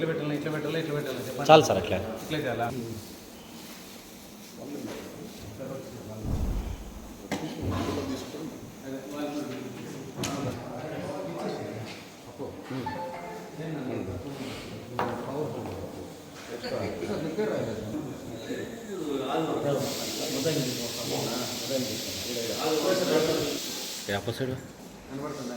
ఇట్లా పెట్టాలి ఇట్లా పెట్టాలి ఇట్లా పెట్టాలి చెప్పండి. చాలు సార్ అట్లా. ఇట్లా చేయాలా? సైడ్? కనబడుతుందా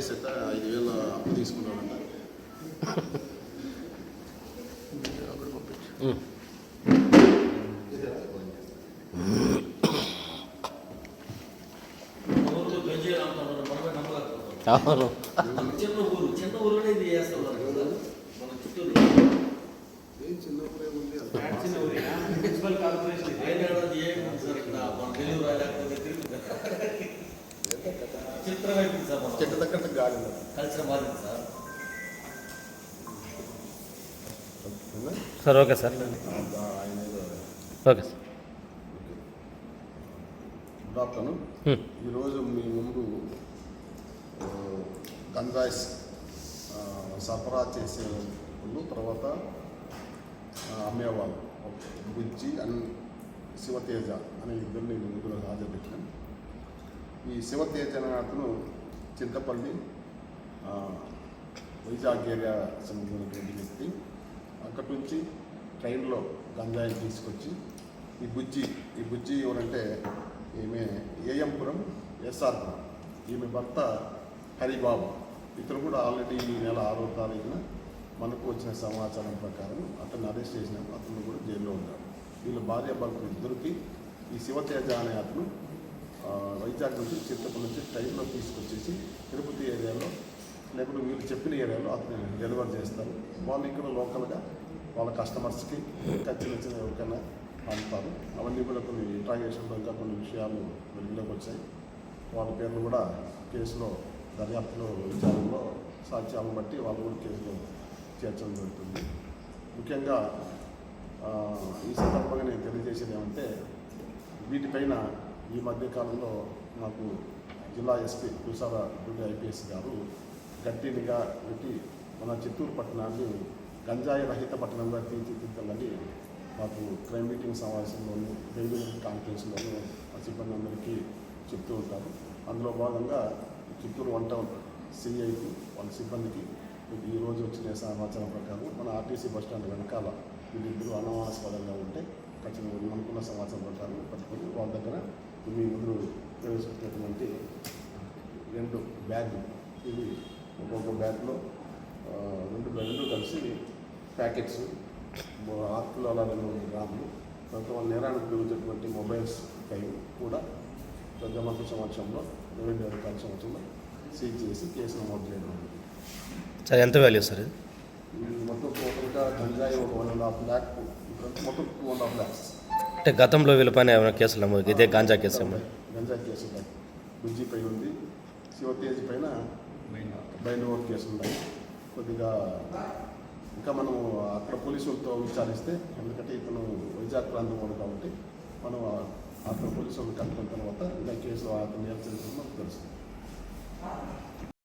రాజేసేట ఐదు వేల అప్పు. అవును చిన్న ఊరు చిన్న ఊరులోనే ఇది చేస్తున్నారు మన చిత్తూరు ఏం చిన్నప్పుడే ఉంది అది. చిన్న ఊరేనా? మున్సిపల్ కార్పొరేషన్ సార్ ఇక్కడ మన తెలుగు రాలేకపోతే సార్ చెట్టు దగ్గర గాడి ఉంది. కలిసిన బాధ్యత sir okay sir. Okay sir. Good afternoon. ఈరోజు మీ ముందు ఆ, సరఫరా చేసే వాళ్ళు తర్వాత అమ్మేవాళ్ళు. బుజ్జి అండ్ శివతేజ అనే ఇద్దరిని ముందులో హాజరుపెట్టినాం ఈ శివతేజ అనే అతను చింతపల్లి వైజాగ్ ఏరియా సంబంధించినటువంటి వ్యక్తి. అక్కడి నుంచి ట్రైన్లో గంజాయిని తీసుకొచ్చి ఈ బుజ్జి ఈ బుజ్జి ఎవరంటే ఈమె ఏఎంపురం ఎస్ఆర్పురం ఈమె భర్త హరిబాబు. ఇతను కూడా ఆల్రెడీ ఈ నెల ఆరో తారీఖున మనకు వచ్చిన సమాచారం ప్రకారం అతను అరెస్ట్ చేసినప్పుడు అతను కూడా జైల్లో ఉన్నాడు. వీళ్ళు భార్య భర్తలు ఇద్దరికి ఈ శివతేజ అనే అతను వైజాగ్ నుంచి చిత్తపల్లి నుంచి టైంలో తీసుకొచ్చేసి తిరుపతి ఏరియాలో లేకుంటే వీళ్ళు చెప్పిన ఏరియాలో అతను డెలివర్ చేస్తారు. వాళ్ళు ఇక్కడ లోకల్గా వాళ్ళ కస్టమర్స్కి ఇంకా చిన్న చిన్న ఎవరికైనా పంపుతారు. అవన్నీ కూడా కొన్ని ఇంట్రాగేషన్లో ఇంకా కొన్ని విషయాలు వెలుగులోకి వచ్చాయి. వాళ్ళ పేర్లు కూడా కేసులో దర్యాప్తులో విచారణలో సాక్ష్యాలను బట్టి వాళ్ళు కూడా కేసులో చేర్చడం జరుగుతుంది. ముఖ్యంగా ఈ సందర్భంగా నేను తెలియజేసేది ఏమంటే వీటిపైన ఈ మధ్యకాలంలో మాకు నాకు జిల్లా ఎస్పీ కుసాల దుర్గ ఐపీఎస్ గారు గట్టి నిఘా పెట్టి మన చిత్తూరు పట్టణాన్ని గంజాయి రహిత పట్టణంగా తీర్చిదిద్దాలని మాకు క్రైమ్ మీటింగ్ సమావేశంలోనూ బెంగళూరు కాన్ఫరెన్స్లోనూ మా సిబ్బంది అందరికీ చెప్తూ ఉంటారు. అందులో భాగంగా చిత్తూరు వన్ టౌన్ సిఐకి వాళ్ళ సిబ్బందికి ఈరోజు వచ్చిన సమాచారం ప్రకారం మన ఆర్టీసీ బస్టాండ్ వెనకాల వీళ్ళిద్దరూ అనుమానాస్పదంగా ఉంటే ఖచ్చితంగా మనకున్న సమాచారం ప్రకారం పట్టుకొని వాళ్ళ దగ్గర మీ ముందు ప్రవేశపెట్టినటువంటి రెండు బ్యాగులు. ఇవి ఒక్కొక్క బ్యాగ్లో రెండు రెండు కలిసి ప్యాకెట్స్ ఆరు కిలోల రెండు వందల గ్రాములు వాళ్ళ నేరానికి ఉపయోగించేటువంటి మొబైల్స్ కై కూడా పెద్దమంత్రి సంవత్సరంలో రెవెన్యూ అధికారుల సంవత్సరంలో సీజ్ చేసి కేసు నమోదు చేయడం. సార్ ఎంత వాల్యూ సార్ మొత్తం టోటల్గా గంజాయి ఒక వన్ అండ్ హాఫ్ ల్యాక్ మొత్తం టూ అండ్ హాఫ్ ల్యాక్స్ అంటే గతంలో వీళ్ళపైన ఏమైనా కేసులు నమోదు ఇదే గాంజా కేసు ఏమైనా గంజాయి కేసు ఉన్నాయి. బుజ్జి పై ఉంది. శివతేజ్ పైన బైన్ ఓవర్ కేసు ఉన్నాయి. కొద్దిగా ఇంకా మనం అక్కడ పోలీసులతో విచారిస్తే ఎందుకంటే ఇతను వైజాగ్ ప్రాంతం వాడు కాబట్టి మనం అక్కడ పోలీసులు కనుక్కున్న తర్వాత ఇంకా కేసు అతను ఏం చేస్తుందో మనకు తెలుస్తుంది.